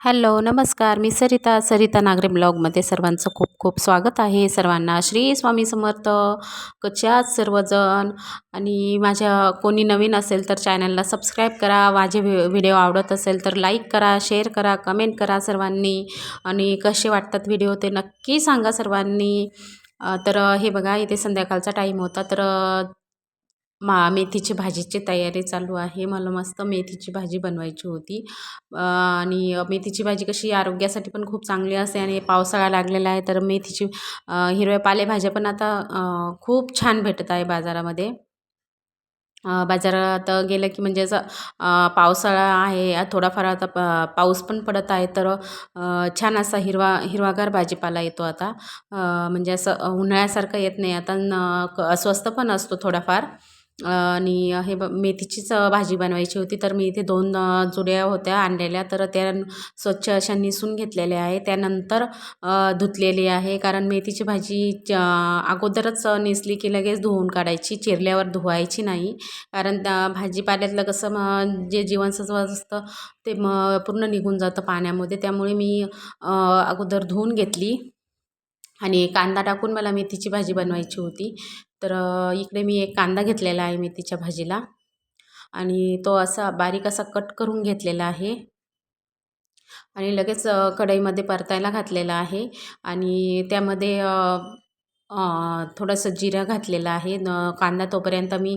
Hello नमस्कार. मी सरिता सरिता नागरे ब्लॉगमध्ये सर्वांचं खूप खूप स्वागत आहे. सर्वांना श्री स्वामी समर्थ. कसे आहात सर्वजण? आणि माझ्या कोणी नवीन असेल तर चॅनलला सबस्क्राईब करा. माझे व्हि व्हिडिओ आवडत असेल तर लाईक करा शेअर करा कमेंट करा सर्वांनी. आणि कसे वाटतात व्हिडिओ ते नक्की सांगा सर्वांनी. तर हे बघा इथे संध्याकाळचा टाईम होता. तर मा मेथीची भाजीची तयारी चालू आहे. मला मस्त मेथीची भाजी बनवायची होती. आणि मेथीची भाजी कशी आरोग्यासाठी पण खूप चांगली असते आणि पावसाळा लागलेला आहे तर मेथीची हिरव्या पालेभाज्या पण आता खूप छान भेटत आहे बाजारामध्ये. बाजारात गेलं की म्हणजे असं पावसाळा आहे थोडाफार आता पाऊस पण पडत आहे तर छान असा हिरवा हिरवागार भाजीपाला येतो आता. म्हणजे असं उन्हाळ्यासारखं येत नाही आता न क पण असतो थोडाफार. आणि हे ब मेथीचीच भाजी बनवायची होती. तर मी इथे दोन जुड्या होत्या आणलेल्या. तर त्या स्वच्छ अशा निसून घेतलेल्या आहे. त्यानंतर धुतलेली आहे. कारण मेथीची भाजी च अगोदरच नेसली की लगेच धुवून काढायची. चिरल्यावर धुवायची नाही. कारण त्या भाजीपाल्यातलं कसं मग जे जीवनसत्व असतं ते मग पूर्ण निघून जातं पाण्यामध्ये. त्यामुळे मी अगोदर धुवून घेतली. आणि कांदा टाकून मला मेथीची भाजी बनवायची होती. तर इकडे मी एक कांदा घेतलेला आहे मेथीच्या भाजीला. आणि तो असा बारीक असा कट करून घेतलेला आहे. आणि लगेच कढईमध्ये परतायला घातलेला आहे. आणि त्यामध्ये थोडंसं जिरं घातलेलं आहे. न कांदा तोपर्यंत मी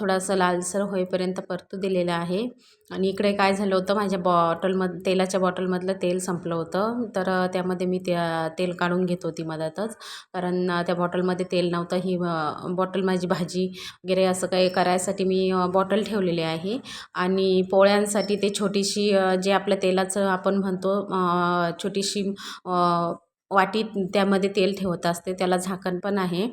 थोडासा लालसर होईपर्यंत परतू दिलेलं आहे. आणि इकडे काय झालं होतं माझ्या बॉटलमध तेलाच्या बॉटलमधलं तेल संपलं होतं. तर त्यामध्ये मी त्या तेल काढून घेत होती मधातच कारण त्या बॉटलमध्ये तेल नव्हतं. ही बॉटल माझी भाजी वगैरे असं काही करायसाठी मी बॉटल ठेवलेली आहे. आणि पोळ्यांसाठी ते छोटीशी जे आपल्या तेलाचं आपण म्हणतो छोटीशी वाटीत त्यामध्ये तेल ठेवत असते त्याला झाकण पण आहे.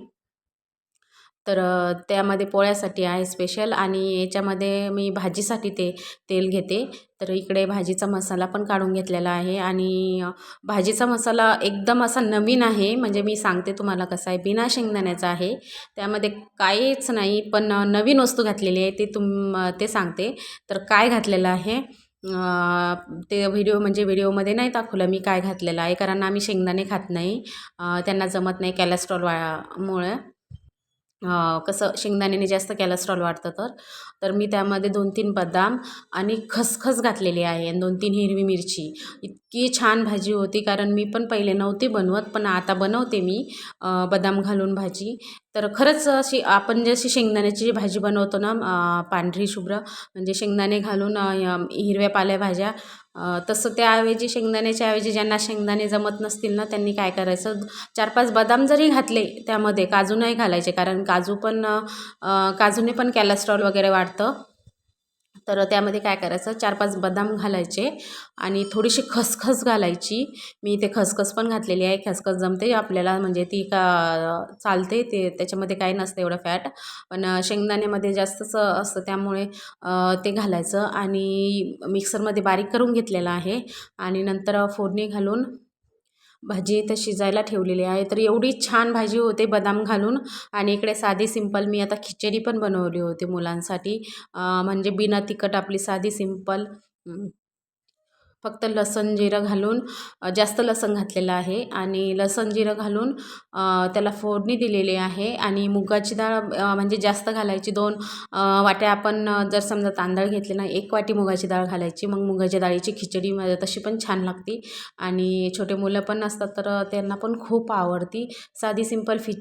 तर त्यामध्ये पोळ्यासाठी आहे स्पेशल आणि याच्यामध्ये मी भाजीसाठी ते तेल घेते. तर इकडे भाजीचा मसाला पण काढून घेतलेला आहे आणि भाजीचा मसाला एकदम असा नवीन आहे. म्हणजे मी सांगते तुम्हाला कसा आहे. बिना शेंगदाण्याचा आहे. त्यामध्ये काहीच नाही पण नवीन वस्तू घातलेली आहे ते तुम ते सांगते. तर काय घातलेलं आहे? ते व्हिडिओ म्हणजे व्हिडिओमध्ये नाही दाखवलं मी काय घातलेलं आहे कारण आम्ही शेंगदाणे खात नाही. त्यांना जमत नाही कॅलेस्ट्रॉल वा मुळे कसं शेंगदाण्याने जास्त कॅलेस्ट्रॉल वाढतं तर. तर मी त्यामध्ये दोन तीन बदाम आणि खसखस घातलेली आहे आणि दोन तीन हिरवी मिरची. इतकी छान भाजी होती कारण मी पण पहिले नव्हती बनवत पण आता बनवते मी बदाम घालून भाजी. तर खरंच अशी आपण जशी शेंगदाण्याची जी भाजी बनवतो ना पांढरी शुभ्र म्हणजे शेंगदाणे घालून हिरव्या पालेभाज्या तसं त्याऐवजी शेंगदाण्याच्या ऐवजी ज्यांना शेंगदाणे जमत नसतील ना त्यांनी काय करायचं? चार पाच बदाम जरी घातले त्यामध्ये काजू नाही घालायचे कारण काजू पण काजूने पण कॅलेस्ट्रॉल वगैरे वाढतं. तर त्यामध्ये काय करायचं चार पाच बदाम घालायचे आणि थोडीशी खसखस घालायची. मी इथे खसखस पण घातलेली आहे. खसखस जमते आपल्याला म्हणजे ती का चालते ते त्याच्यामध्ये काही नसतं एवढं फॅट. पण शेंगदाण्यामध्ये जास्तच असतं त्यामुळे ते घालायचं. आणि मिक्सरमध्ये बारीक करून घेतलेलं आहे. आणि नंतर फोडणी घालून भाजी इथं शिजायला ठेवलेली आहे. तर एवढी छान भाजी होते बदाम घालून. आणि इकडे साधी सिंपल मी आता खिचडी पण बनवली होती मुलांसाठी. म्हणजे बिना तिखट आपली साधी सिंपल. फक्त लसण जिरं घालून जास्त लसण घातलेलं आहे. आणि लसण जिरं घालून त्याला फोडणी दिलेली आहे. आणि मुगाची डाळ म्हणजे जास्त घालायची. दोन वाट्या आपण जर समजा तांदळ घेतले ना एक वाटी मुगाची डाळ घालायची. मग मुगाच्या डाळीची खिचडी तशी पण छान लागते. आणि छोटे मुलं पण असतात तर त्यांना पण खूप आवडती. साधी सिंपल फि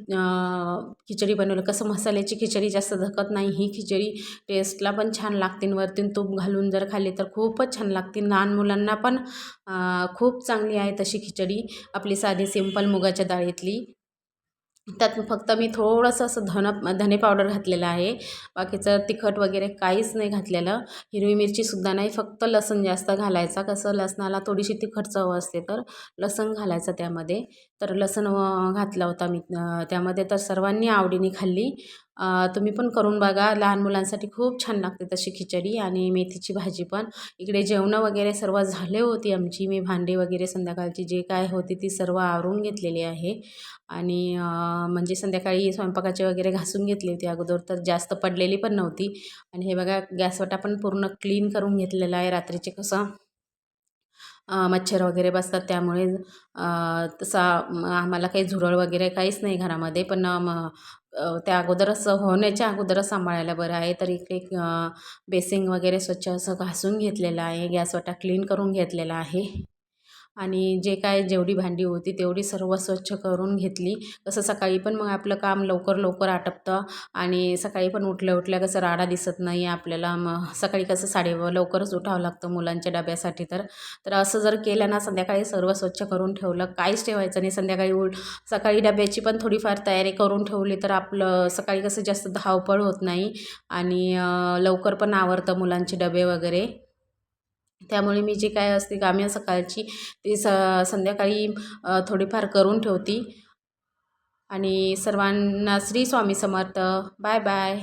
खिचडी बनवलं. कसं मसाल्याची खिचडी जास्त धकत नाही. ही खिचडी टेस्टला पण छान लागते. वरतीन तूप घालून जर खाल्ली तर खूपच छान लागते. लहान मुलांना पण खूप चांगली आहे तशी खिचडी. आपली साधी सिंपल मुगाच्या डाळीतली. त्यात फक्त मी थोडंसं असं धन धने पावडर घातलेलं आहे. बाकीचं तिखट वगैरे काहीच नाही घातलेलं. हिरवी मिरचीसुद्धा नाही. फक्त लसण जास्त घालायचा. कसं लसणाला थोडीशी तिखट चव असते तर लसण घालायचं त्यामध्ये. तर लसण घातला होता मी त्यामध्ये तर सर्वांनी आवडीने खाल्ली. तुम्ही पण करून बघा. लहान मुलांसाठी खूप छान लागते तशी खिचडी आणि मेथीची भाजी पण. इकडे जेवणं वगैरे सर्व झाले होती आमची. मी भांडी वगैरे संध्याकाळची जे काय होती ती सर्व आवरून घेतलेली आहे. आणि म्हणजे संध्याकाळी स्वयंपाकाचे वगैरे घासून घेतली होती अगोदर तर जास्त पडलेली पण नव्हती. आणि हे बघा गॅसवटा पण पूर्ण क्लीन करून घेतलेला आहे. रात्रीचे कसं मच्छर वगैरे बसतात त्यामुळे तसा आम्हाला काही झुरळ वगैरे काहीच नाही घरामध्ये. पण म त्या अगोदरच होण्याच्या अगोदरच सांभाळायला बरं आहे. तर इकडे बेसिंग वगैरे स्वच्छ असं घासून घेतलेलं आहे. गॅस वाटा क्लीन करून घेतलेला आहे. आणि जे काय जेवढी भांडी होती तेवढी सर्व स्वच्छ करून घेतली. कसं सकाळी पण मग आपलं काम लवकर लवकर आटपतं आणि सकाळी पण उठल्या उठल्या कसं राडा दिसत नाही आपल्याला. मग सकाळी कसं साडे लवकरच उठावं लागतं मुलांच्या डब्यासाठी तर. तर असं जर केलं ना संध्याकाळी सर्व स्वच्छ करून ठेवलं काहीच ठेवायचं नाही. संध्याकाळी उठ सकाळी डब्याची पण थोडीफार तयारी करून ठेवली तर आपलं सकाळी कसं जास्त धावपळ होत नाही आणि लवकर पण आवरतं मुलांचे डबे वगैरे. त्यामुळे मी जी काय असते कामे सकाळची ती स संध्याकाळी थोडीफार करून ठेवते. आणि सर्वांना श्री स्वामी समर्थ. Bye bye.